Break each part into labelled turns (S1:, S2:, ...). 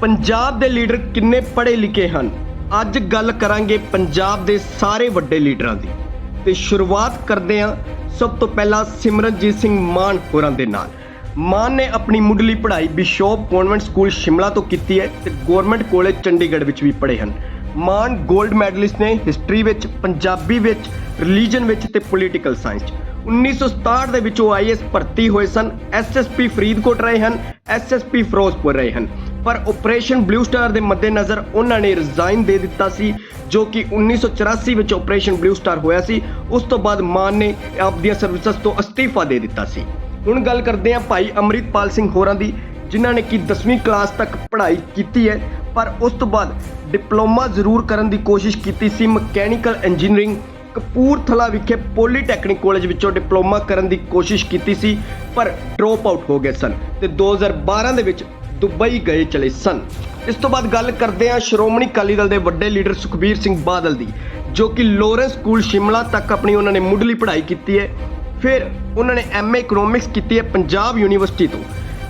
S1: ਪੰਜਾਬ ਦੇ ਲੀਡਰ ਕਿੰਨੇ ਪੜ੍ਹੇ ਲਿਖੇ ਹਨ? ਅੱਜ ਗੱਲ ਕਰਾਂਗੇ ਪੰਜਾਬ ਦੇ ਸਾਰੇ ਵੱਡੇ ਲੀਡਰਾਂ ਦੀ। ਤੇ ਸ਼ੁਰੂਆਤ ਕਰਦੇ ਹਾਂ ਸਭ ਤੋਂ ਪਹਿਲਾਂ ਸਿਮਰਨਜੀਤ ਸਿੰਘ ਮਾਨ ਹੋਰਾਂ ਦੇ ਨਾਲ। ਮਾਨ ਨੇ ਆਪਣੀ ਮੁੱਢਲੀ ਪੜ੍ਹਾਈ ਬਿਸ਼ੋਪ ਕਨਵੈਂਟ ਸਕੂਲ ਸ਼ਿਮਲਾ ਤੋਂ ਕੀਤੀ ਹੈ ਤੇ ਗਵਰਨਮੈਂਟ ਕਾਲਜ ਚੰਡੀਗੜ੍ਹ ਵਿੱਚ ਵੀ ਪੜ੍ਹੇ ਹਨ। ਮਾਨ 골ਡ ਮੈਡਲਿਸਟ ਨੇ ਹਿਸਟਰੀ ਵਿੱਚ, ਪੰਜਾਬੀ ਵਿੱਚ ਰਿਲੀਜਨ ਵਿੱਚ ਤੇ ਪੋਲੀਟੀਕਲ ਸਾਇੰਸ 'ਚ। 1967 ਦੇ ਵਿੱਚ ਉਹ ਆਈਐਸ ਭਰਤੀ ਹੋਏ ਸਨ ਐਸਐਸਪੀ ਫਰੀਦਕੋਟ ਰਹੇ ਹਨ ਐਸਐਸਪੀ ਫਿਰੋਜ਼ਪੁਰ ਰਹੇ ਹਨ। ਪਰ ਆਪਰੇਸ਼ਨ ਬਲੂ ਸਟਾਰ ਦੇ ਮੱਦੇਨਜ਼ਰ ਉਹਨਾਂ ਨੇ ਰਿਜ਼ਾਈਨ ਦੇ ਦਿੱਤਾ ਸੀ, ਜੋ ਕਿ 1984 ਵਿੱਚ ਆਪਰੇਸ਼ਨ ਬਲੂ ਸਟਾਰ ਹੋਇਆ ਸੀ। ਉਸ ਤੋਂ ਬਾਅਦ ਮਾਨ ਨੇ ਆਪਦੀਆਂ ਸਰਵਿਸਿਜ਼ ਤੋਂ ਅਸਤੀਫਾ ਦੇ ਦਿੱਤਾ ਸੀ। ਹੁਣ ਗੱਲ ਕਰਦੇ ਹਾਂ ਭਾਈ ਅੰਮ੍ਰਿਤਪਾਲ ਸਿੰਘ ਹੋਰਾਂ ਦੀ, ਜਿਨ੍ਹਾਂ ਨੇ ਕਿ 10ਵੀਂ ਕਲਾਸ ਤੱਕ ਪੜ੍ਹਾਈ ਕੀਤੀ ਹੈ। ਪਰ ਉਸ ਤੋਂ ਬਾਅਦ ਡਿਪਲੋਮਾ ਜ਼ਰੂਰ ਕਰਨ ਦੀ ਕੋਸ਼ਿਸ਼ ਕੀਤੀ ਸੀ ਮਕੈਨੀਕਲ ਇੰਜੀਨੀਅਰਿੰਗ ਕਪੂਰਥਲਾ ਵਿਖੇ ਪੋਲੀਟੈਕਨਿਕ ਕਾਲਜ ਵਿੱਚੋਂ ਡਿਪਲੋਮਾ ਕਰਨ ਦੀ ਕੋਸ਼ਿਸ਼ ਕੀਤੀ ਸੀ, ਪਰ ਡ੍ਰੌਪ ਆਊਟ ਹੋ ਗਏ ਸਨ। ਤੇ 2012 ਦੇ ਵਿੱਚ ਦੁਬਈ ਗਏ ਚਲੇ ਸਨ। ਇਸ ਤੋਂ ਬਾਅਦ ਗੱਲ ਕਰਦੇ ਹਾਂ ਸ਼੍ਰੋਮਣੀ ਅਕਾਲੀ ਦਲ ਦੇ ਵੱਡੇ ਲੀਡਰ ਸੁਖਬੀਰ ਸਿੰਘ ਬਾਦਲ ਦੀ, ਜੋ ਕਿ ਲੋਰੈਂਸ ਸਕੂਲ ਸ਼ਿਮਲਾ ਤੱਕ ਆਪਣੀ ਉਹਨਾਂ ਨੇ ਮੁੱਢਲੀ ਪੜ੍ਹਾਈ ਕੀਤੀ ਹੈ। ਫਿਰ ਉਹਨਾਂ ਨੇ ਐਮਏ ਇਕਨੋਮਿਕਸ ਕੀਤੀ ਹੈ ਪੰਜਾਬ ਯੂਨੀਵਰਸਿਟੀ ਤੋਂ।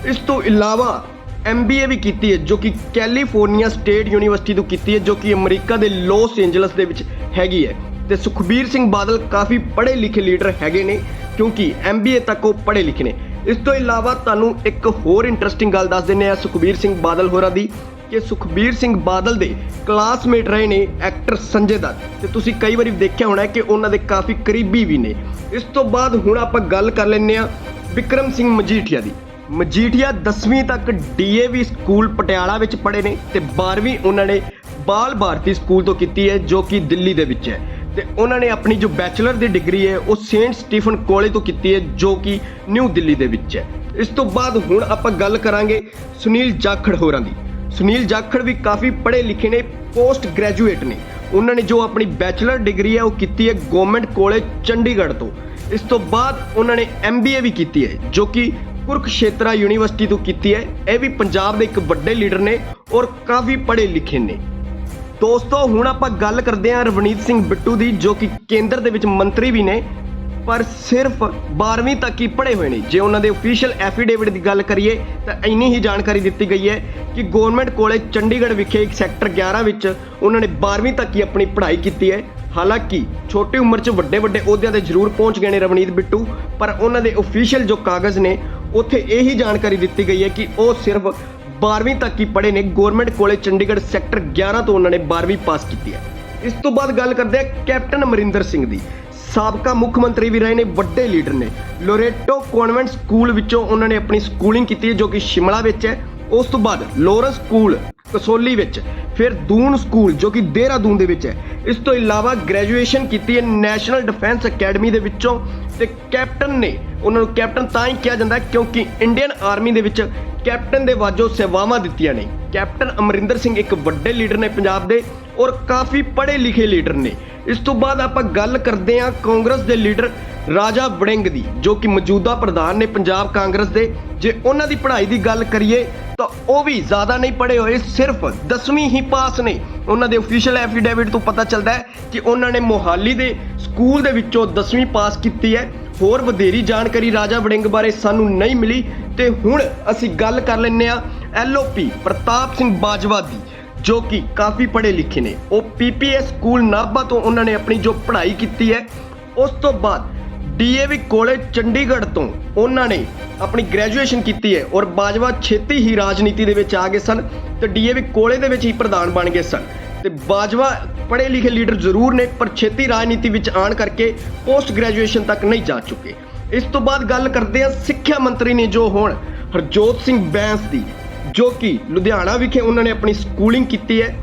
S1: ਇਸ ਤੋਂ ਇਲਾਵਾ ਐਮਬੀਏ ਵੀ ਕੀਤੀ ਹੈ, ਜੋ ਕਿ ਕੈਲੀਫੋਰਨੀਆ ਸਟੇਟ ਯੂਨੀਵਰਸਿਟੀ ਤੋਂ ਕੀਤੀ ਹੈ, ਜੋ ਕਿ ਅਮਰੀਕਾ ਦੇ ਲਾਸ ਏਂਜਲਸ ਦੇ ਵਿੱਚ ਹੈਗੀ ਹੈ। ਤੇ ਸੁਖਬੀਰ ਸਿੰਘ ਬਾਦਲ ਕਾਫੀ ਪੜ੍ਹੇ ਲਿਖੇ ਲੀਡਰ ਹੈਗੇ ਨੇ, ਕਿਉਂਕਿ ਐਮਬੀਏ ਤੱਕ ਉਹ ਪੜ੍ਹੇ ਲਿਖੇ ਨੇ। ਇਸ ਤੋਂ ਇਲਾਵਾ ਤੁਹਾਨੂੰ ਇੱਕ ਹੋਰ ਇੰਟਰਸਟਿੰਗ ਗੱਲ ਦੱਸ ਦਿੰਨੇ ਆ ਸੁਖਬੀਰ ਸਿੰਘ ਬਾਦਲ ਹੋਰਾਂ ਦੀ, ਕਿ ਸੁਖਬੀਰ ਸਿੰਘ ਬਾਦਲ ਦੇ ਕਲਾਸਮੇਟ ਰਹੇ ਨੇ ਐਕਟਰ ਸੰਜੇ ਦੱਤ। ਤੇ ਤੁਸੀਂ ਕਈ ਵਾਰੀ ਦੇਖਿਆ ਹੋਣਾ ਕਿ ਉਹਨਾਂ ਦੇ ਕਾਫੀ ਕਰੀਬੀ ਵੀ ਨੇ। ਇਸ ਤੋਂ ਬਾਅਦ ਹੁਣ ਆਪਾਂ ਗੱਲ ਕਰ ਲੈਂਦੇ ਆ ਵਿਕਰਮ ਸਿੰਘ ਮਜੀਠੀਆ ਦੀ। ਮਜੀਠੀਆ 10ਵੀਂ ਤੱਕ ਡੀਏਵੀ ਸਕੂਲ ਪਟਿਆਲਾ ਵਿੱਚ ਪੜ੍ਹੇ ਨੇ ਤੇ 12ਵੀਂ ਉਹਨਾਂ ਨੇ ਬਾਲ ਭਾਰਤੀ ਸਕੂਲ ਤੋਂ ਕੀਤੀ ਹੈ, ਜੋ ਕਿ ਦਿੱਲੀ ਦੇ ਵਿੱਚ ਹੈ। ਤੇ ਉਹਨਾਂ ਨੇ ਆਪਣੀ ਜੋ ਬੈਚਲਰ ਦੀ ਡਿਗਰੀ ਹੈ, ਉਹ ਸੇਂਟ ਸਟੀਫਨ ਕਾਲਜ ਤੋਂ ਕੀਤੀ ਹੈ, ਜੋ ਕਿ ਨਿਊ ਦਿੱਲੀ ਦੇ ਵਿੱਚ ਹੈ। ਇਸ ਤੋਂ ਬਾਅਦ ਹੁਣ ਆਪਾਂ ਗੱਲ ਕਰਾਂਗੇ ਸੁਨੀਲ ਜਾਖੜ ਹੋਰਾਂ ਦੀ। ਸੁਨੀਲ ਜਾਖੜ ਵੀ ਕਾਫੀ ਪੜ੍ਹੇ ਲਿਖੇ ਨੇ, ਪੋਸਟ ਗ੍ਰੈਜੂਏਟ ਨੇ। ਉਹਨਾਂ ਨੇ ਜੋ ਆਪਣੀ ਬੈਚਲਰ ਡਿਗਰੀ ਹੈ, ਉਹ ਕੀਤੀ ਹੈ ਗਵਰਨਮੈਂਟ ਕਾਲਜ ਚੰਡੀਗੜ੍ਹ ਤੋਂ। ਇਸ ਤੋਂ ਬਾਅਦ ਉਹਨਾਂ ਨੇ ਐਮਬੀਏ ਵੀ ਕੀਤੀ ਹੈ, ਜੋ ਕਿ ਕੁਰਕਸ਼ੇਤਰਾ ਯੂਨੀਵਰਸਿਟੀ ਤੋਂ ਕੀਤੀ ਹੈ। ਇਹ ਵੀ ਪੰਜਾਬ ਦੇ ਇੱਕ ਵੱਡੇ ਲੀਡਰ ਨੇ ਔਰ ਕਾਫੀ ਪੜ੍ਹੇ ਲਿਖੇ ਨੇ। ਦੋਸਤੋ, ਹੁਣ ਆਪਾਂ ਗੱਲ ਕਰਦੇ ਹਾਂ ਰਵਨੀਤ ਸਿੰਘ ਬਿੱਟੂ ਦੀ, ਜੋ ਕਿ ਕੇਂਦਰ ਦੇ ਵਿੱਚ ਮੰਤਰੀ ਵੀ ਨੇ, ਪਰ ਸਿਰਫ 12ਵੀਂ ਤੱਕ ਹੀ ਪੜ੍ਹੇ ਹੋਏ ਨੇ। ਜੇ ਉਹਨਾਂ ਦੇ ਅਫੀਸ਼ੀਅਲ ਐਫੀਡੇਵਿਟ ਦੀ ਗੱਲ ਕਰੀਏ, ਤਾਂ ਇੰਨੀ ਹੀ ਜਾਣਕਾਰੀ ਦਿੱਤੀ ਗਈ ਹੈ ਕਿ ਗਵਰਨਮੈਂਟ ਕਾਲਜ ਚੰਡੀਗੜ੍ਹ ਵਿਖੇ ਇੱਕ ਸੈਕਟਰ 11 ਵਿੱਚ ਉਹਨਾਂ ਨੇ 12ਵੀਂ ਤੱਕ ਹੀ ਆਪਣੀ ਪੜ੍ਹਾਈ ਕੀਤੀ ਹੈ। ਹਾਲਾਂਕਿ, ਛੋਟੀ ਉਮਰ 'ਚ ਵੱਡੇ ਵੱਡੇ ਅਹੁਦਿਆਂ ਤੇ ਜ਼ਰੂਰ ਪਹੁੰਚ ਗਏ ਨੇ ਰਵਨੀਤ ਬਿੱਟੂ, ਪਰ ਉਹਨਾਂ ਦੇ ਅਫੀਸ਼ੀਅਲ ਜੋ ਕਾਗਜ਼ ਨੇ, ਉੱਥੇ ਇਹੀ ਜਾਣਕਾਰੀ ਦਿੱਤੀ ਗਈ ਹੈ ਕਿ ਉਹ ਸਿਰਫ 12ਵੀਂ ਤੱਕ ਹੀ ਪੜ੍ਹੇ ਨੇ। ਗਵਰਨਮੈਂਟ ਕਾਲਜ ਚੰਡੀਗੜ੍ਹ ਸੈਕਟਰ 11 ਤੋਂ ਉਹਨਾਂ ਨੇ 12ਵੀਂ ਪਾਸ ਕੀਤੀ ਹੈ। ਇਸ ਤੋਂ ਬਾਅਦ ਗੱਲ ਕਰਦੇ ਹਾਂ ਕੈਪਟਨ ਅਮਰਿੰਦਰ ਸਿੰਘ ਦੀ। ਸਾਬਕਾ ਮੁੱਖ ਮੰਤਰੀ ਵੀ ਰਹੇ ਨੇ, ਵੱਡੇ ਲੀਡਰ ਨੇ। ਲੋਰੇਟੋ ਕਨਵੈਂਟ ਸਕੂਲ ਵਿੱਚੋਂ ਉਹਨਾਂ ਨੇ ਆਪਣੀ ਸਕੂਲਿੰਗ ਕੀਤੀ ਹੈ, ਜੋ ਕਿ ਸ਼ਿਮਲਾ ਵਿੱਚ ਹੈ। ਉਸ ਤੋਂ ਬਾਅਦ ਲੋਰੈਂਸ ਸਕੂਲ ਕਸੋਲੀ ਵਿੱਚ। ਫਿਰ ਦੂਨ ਸਕੂਲ ਜੋ ਕਿ ਦੇਹਰਾਦੂਨ ਦੇ ਵਿੱਚ ਹੈ। ਇਸ ਤੋਂ ਇਲਾਵਾ ਗ੍ਰੈਜੂਏਸ਼ਨ ਕੀਤੀ ਹੈ ਨੈਸ਼ਨਲ ਡਿਫੈਂਸ ਅਕੈਡਮੀ ਦੇ ਵਿੱਚੋਂ। ਤੇ ਕੈਪਟਨ ਨੇ, ਉਹਨਾਂ ਨੂੰ ਕੈਪਟਨ ਤਾਂ ਹੀ ਕਿਹਾ ਜਾਂਦਾ ਕਿਉਂਕਿ ਇੰਡੀਅਨ ਆਰਮੀ ਦੇ ਵਿੱਚ ਕੈਪਟਨ ਦੇ ਵਾਜੋ ਸੇਵਾਵਾਂ ਦਿੱਤੀਆਂ ਨੇ। ਕੈਪਟਨ ਅਮਰਿੰਦਰ ਸਿੰਘ ਇੱਕ ਵੱਡੇ ਲੀਡਰ ਨੇ ਪੰਜਾਬ ਦੇ ਔਰ ਕਾਫੀ ਪੜ੍ਹੇ ਲਿਖੇ ਲੀਡਰ ਨੇ। ਇਸ ਤੋਂ ਬਾਅਦ ਆਪਾਂ ਗੱਲ ਕਰਦੇ ਹਾਂ ਕਾਂਗਰਸ ਦੇ ਲੀਡਰ ਰਾਜਾ ਵੜਿੰਗ ਦੀ, ਜੋ ਕਿ ਮੌਜੂਦਾ ਪ੍ਰਧਾਨ ਨੇ ਪੰਜਾਬ ਕਾਂਗਰਸ ਦੇ। ਜੇ ਉਹਨਾਂ ਦੀ ਪੜ੍ਹਾਈ ਦੀ ਗੱਲ ਕਰੀਏ ਤਾਂ ਉਹ ਵੀ ਜ਼ਿਆਦਾ ਨਹੀਂ ਪੜ੍ਹੇ ਹੋਏ, ਸਿਰਫ 10ਵੀਂ ਹੀ ਪਾਸ ਨੇ। ਉਹਨਾਂ ਦੇ ਅਫੀਸ਼ੀਅਲ ਐਫੀਡੇਵਿਟ ਤੋਂ ਪਤਾ ਚੱਲਦਾ ਹੈ ਕਿ ਉਹਨਾਂ ਨੇ ਮੋਹਾਲੀ ਦੇ ਸਕੂਲ ਦੇ ਵਿੱਚੋਂ 10ਵੀਂ ਪਾਸ ਕੀਤੀ ਹੈ। ਹੋਰ ਵਧੇਰੀ ਜਾਣਕਾਰੀ ਰਾਜਾ ਵੜਿੰਗ ਬਾਰੇ ਸਾਨੂੰ ਨਹੀਂ ਮਿਲੀ ਤੇ ਹੁਣ ਅਸੀਂ ਗੱਲ ਕਰ ਲੈਂਦੇ ਆ ਐਲਓਪੀ ਪ੍ਰਤਾਪ ਸਿੰਘ ਬਾਜਵਾ ਦੀ, ਜੋ ਕਿ ਕਾਫੀ ਪੜ੍ਹੇ ਲਿਖੇ ਨੇ। ਉਹ ਪੀਪੀਐਸ ਸਕੂਲ ਨਾਭਾ ਤੋਂ ਉਹਨਾਂ ਨੇ ਆਪਣੀ ਜੋ ਪੜ੍ਹਾਈ ਕੀਤੀ ਹੈ, ਉਸ ਤੋਂ ਬਾਅਦ ਡੀਏਵੀ ਕਾਲਜ ਚੰਡੀਗੜ੍ਹ ਤੋਂ ਉਹਨਾਂ ਨੇ ਆਪਣੀ ਗ੍ਰੈਜੂਏਸ਼ਨ ਕੀਤੀ ਹੈ ਔਰ ਬਾਜਵਾ ਛੇਤੀ ਹੀ ਰਾਜਨੀਤੀ ਦੇ ਵਿੱਚ ਆ ਗਏ ਸਨ ਤੇ ਡੀਏਵੀ ਕਾਲਜ ਦੇ ਵਿੱਚ ਹੀ ਪ੍ਰਧਾਨ ਬਣ ਗਏ ਸਨ। ਤੇ ਬਾਜਵਾ ਪੜ੍ਹੇ ਲਿਖੇ ਲੀਡਰ ਜ਼ਰੂਰ ਨੇ, ਪਰ ਛੇਤੀ ਰਾਜਨੀਤੀ ਵਿੱਚ ਆਣ ਕਰਕੇ ਪੋਸਟ ਗ੍ਰੈਜੂਏਸ਼ਨ ਤੱਕ ਨਹੀਂ ਜਾ ਚੁੱਕੇ। ਇਸ ਤੋਂ ਬਾਅਦ ਗੱਲ ਕਰਦੇ ਹਾਂ ਸਿੱਖਿਆ ਮੰਤਰੀ ਨੇ ਜੋ ਹੁਣ, ਹਰਜੋਤ ਸਿੰਘ ਬੈਂਸ ਦੀ, ਜੋ ਕਿ ਲੁਧਿਆਣਾ ਵਿਖੇ ਉਹਨਾਂ ਨੇ ਆਪਣੀ ਸਕੂਲਿੰਗ ਕੀਤੀ ਹੈ।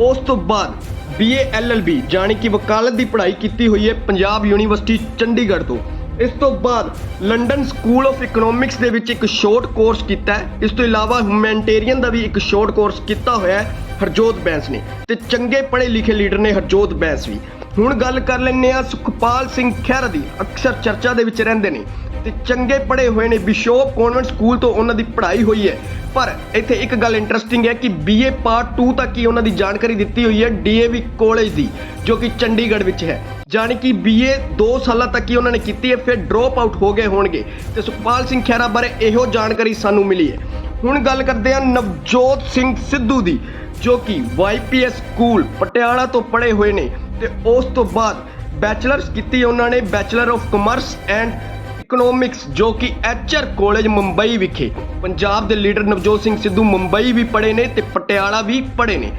S1: ਉਸ ਤੋਂ ਬਾਅਦ ਬੀਏ ਐਲਐਲਬੀ ਜਾਣੀ ਕਿ ਵਕਾਲਤ ਦੀ ਪੜ੍ਹਾਈ ਕੀਤੀ ਹੋਈ ਹੈ ਪੰਜਾਬ ਯੂਨੀਵਰਸਿਟੀ ਚੰਡੀਗੜ੍ਹ ਤੋਂ। ਇਸ ਤੋਂ ਬਾਅਦ ਲੰਡਨ ਸਕੂਲ ਆਫ ਇਕਨੋਮਿਕਸ ਦੇ ਵਿੱਚ ਇੱਕ ਸ਼ਾਰਟ ਕੋਰਸ ਕੀਤਾ ਹੈ। ਇਸ ਤੋਂ ਇਲਾਵਾ ਹਿਊਮੈਨਿਟੇਰੀਅਨ ਦਾ ਵੀ ਇੱਕ ਸ਼ਾਰਟ ਕੋਰਸ ਕੀਤਾ ਹੋਇਆ ਹੈ, ਹਰਜੋਤ ਬੈਂਸ ਨੇ। ਤੇ ਚੰਗੇ ਪੜ੍ਹੇ ਲਿਖੇ ਲੀਡਰ ਨੇ ਹਰਜੋਤ ਬੈਂਸ ਵੀ। ਹੁਣ ਗੱਲ ਕਰ ਲੈਂਦੇ ਆ ਸੁਖਪਾਲ ਸਿੰਘ ਖਹਿਰਾ ਦੀ। ਅਕਸਰ ਚਰਚਾ ਦੇ ਵਿੱਚ ਰਹਿੰਦੇ ਨੇ ਤੇ ਚੰਗੇ ਪੜ੍ਹੇ ਹੋਏ ਨੇ ਬਿਸ਼ੋਪ ਕਨਵੈਂਟ ਸਕੂਲ ਤੋਂ ਉਹਨਾਂ ਦੀ ਪੜ੍ਹਾਈ ਹੋਈ ਹੈ। ਪਰ ਇੱਥੇ ਇੱਕ ਗੱਲ ਇੰਟਰਸਟਿੰਗ ਹੈ ਕਿ ਬੀਏ ਪਾਰਟ 2 ਤੱਕ ਹੀ ਉਹਨਾਂ ਦੀ ਜਾਣਕਾਰੀ ਦਿੱਤੀ ਹੋਈ ਹੈ ਡੀਏਵੀ ਕਾਲਜ ਦੀ, ਜੋ ਕਿ ਚੰਡੀਗੜ੍ਹ ਵਿੱਚ ਹੈ। ਜਾਣੀ ਕਿ ਬੀਏ 2 ਸਾਲਾਂ ਤੱਕ ਹੀ ਉਹਨਾਂ ਨੇ ਕੀਤੀ ਹੈ, ਫਿਰ ਡ੍ਰੌਪ ਆਊਟ ਹੋ ਗਏ ਹੋਣਗੇ। ਤੇ ਸੁਖਪਾਲ ਸਿੰਘ ਖਹਿਰਾ ਬਾਰੇ ਇਹੋ ਜਾਣਕਾਰੀ ਸਾਨੂੰ ਮਿਲੀ ਹੈ। ਹੁਣ ਗੱਲ ਕਰਦੇ ਹਾਂ ਨਵਜੋਤ ਸਿੰਘ ਸਿੱਧੂ ਦੀ, ਜੋ ਕਿ YPS ਸਕੂਲ ਪਟਿਆਲਾ ਤੋਂ ਪੜ੍ਹੇ ਹੋਏ ਨੇ। ਤੇ ਉਸ ਤੋਂ ਬਾਅਦ ਬੈਚਲਰਸ ਕੀਤੀ ਉਹਨਾਂ ਨੇ bachelor of commerce and economics ਜੋ ਕਿ ਐਚਆਰ ਕਾਲਜ ਮੁੰਬਈ ਵਿਖੇ। ਪੰਜਾਬ ਦੇ ਲੀਡਰ ਨਵਜੋਤ ਸਿੰਘ ਸਿੱਧੂ ਮੁੰਬਈ ਵੀ ਪੜ੍ਹੇ ਨੇ ਤੇ ਪਟਿਆਲਾ ਵੀ ਪੜ੍ਹੇ ਨੇ।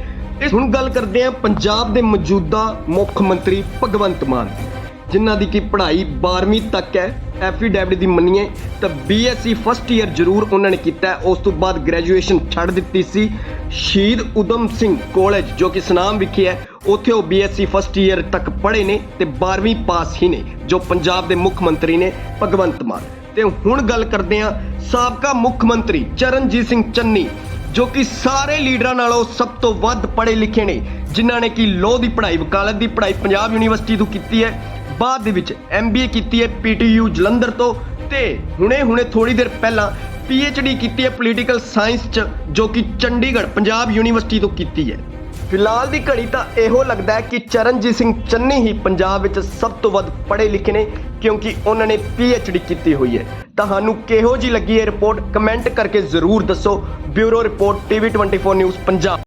S1: ਇਸ ਹੁਣ ਗੱਲ ਕਰਦੇ ਹਾਂ ਪੰਜਾਬ ਦੇ ਮੌਜੂਦਾ ਮੁੱਖ ਮੰਤਰੀ ਭਗਵੰਤ ਮਾਨ ਜਿਨ੍ਹਾਂ ਦੀ ਕਿ ਪੜ੍ਹਾਈ 12ਵੀਂ ਤੱਕ ਹੈ। ਐਫੀਡੈਵਿਟ ਦੀ ਮੰਨੀਏ ਤਾਂ ਬੀਐਸਸੀ ਫਸਟ ਈਅਰ ਜ਼ਰੂਰ ਉਹਨਾਂ ਨੇ ਕੀਤਾ ਉਸ ਤੋਂ ਬਾਅਦ ਗ੍ਰੈਜੂਏਸ਼ਨ ਛੱਡ ਦਿੱਤੀ ਸੀ ਸ਼ਹੀਦ ਉਦਮ ਸਿੰਘ ਕਾਲਜ ਜੋ ਕਿ ਸਨਾਮ ਵਿਖੇ ਹੈ। ਉੱਥੇ ਉਹ ਬੀਐਸਸੀ ਫਸਟ ਈਅਰ ਤੱਕ ਪੜ੍ਹੇ ਨੇ ਤੇ 12ਵੀਂ ਪਾਸ ਹੀ ਨੇ, ਜੋ ਪੰਜਾਬ ਦੇ ਮੁੱਖ ਮੰਤਰੀ ਨੇ ਭਗਵੰਤ ਮਾਨ। ਤੇ ਹੁਣ ਗੱਲ ਕਰਦੇ ਹਾਂ ਸਾਬਕਾ ਮੁੱਖ ਮੰਤਰੀ ਚਰਨਜੀਤ ਸਿੰਘ ਚੰਨੀ, ਜੋ ਕਿ ਸਾਰੇ ਲੀਡਰਾਂ ਨਾਲੋਂ ਸਭ ਤੋਂ ਵੱਧ ਪੜ੍ਹੇ ਲਿਖੇ ਨੇ, ਜਿਨ੍ਹਾਂ ਨੇ ਕਿ ਲਾਅ ਦੀ ਪੜ੍ਹਾਈ, ਵਕਾਲਤ ਦੀ ਪੜ੍ਹਾਈ ਪੰਜਾਬ ਯੂਨੀਵਰਸਿਟੀ ਤੋਂ ਕੀਤੀ ਹੈ। ਬਾਅਦ ਦੇ ਵਿੱਚ ਐਮਬੀਏ ਕੀਤੀ ਹੈ ਪੀਟੀਯੂ ਜਲੰਧਰ ਤੋਂ ਤੇ ਹੁਣੇ ਹੁਣੇ ਥੋੜੀ ਦੇਰ ਪਹਿਲਾਂ ਪੀਐਚਡੀ ਕੀਤੀ ਹੈ ਪੋਲੀਟੀਕਲ ਸਾਇੰਸ ਚ, ਜੋ ਕਿ ਚੰਡੀਗੜ੍ਹ, ਪੰਜਾਬ ਯੂਨੀਵਰਸਿਟੀ ਤੋਂ ਕੀਤੀ ਹੈ। ਫਿਲਹਾਲ ਦੀ ਘੜੀ ਤਾਂ ਇਹੋ ਲੱਗਦਾ ਹੈ ਕਿ ਚਰਨਜੀਤ ਸਿੰਘ ਚੰਨੀ ਹੀ ਪੰਜਾਬ ਵਿੱਚ ਸਭ ਤੋਂ ਵੱਧ ਪੜ੍ਹੇ ਲਿਖੇ ਨੇ, ਕਿਉਂਕਿ ਉਹਨਾਂ ਨੇ ਪੀਐਚਡੀ ਕੀਤੀ ਹੋਈ ਹੈ। ਤੁਹਾਨੂੰ ਕਿਹੋ ਜੀ ਲੱਗੀ ਇਹ ਰਿਪੋਰਟ ਕਮੈਂਟ ਕਰਕੇ ਜ਼ਰੂਰ ਦੱਸੋ। Bureau report TV 24 news Punjab.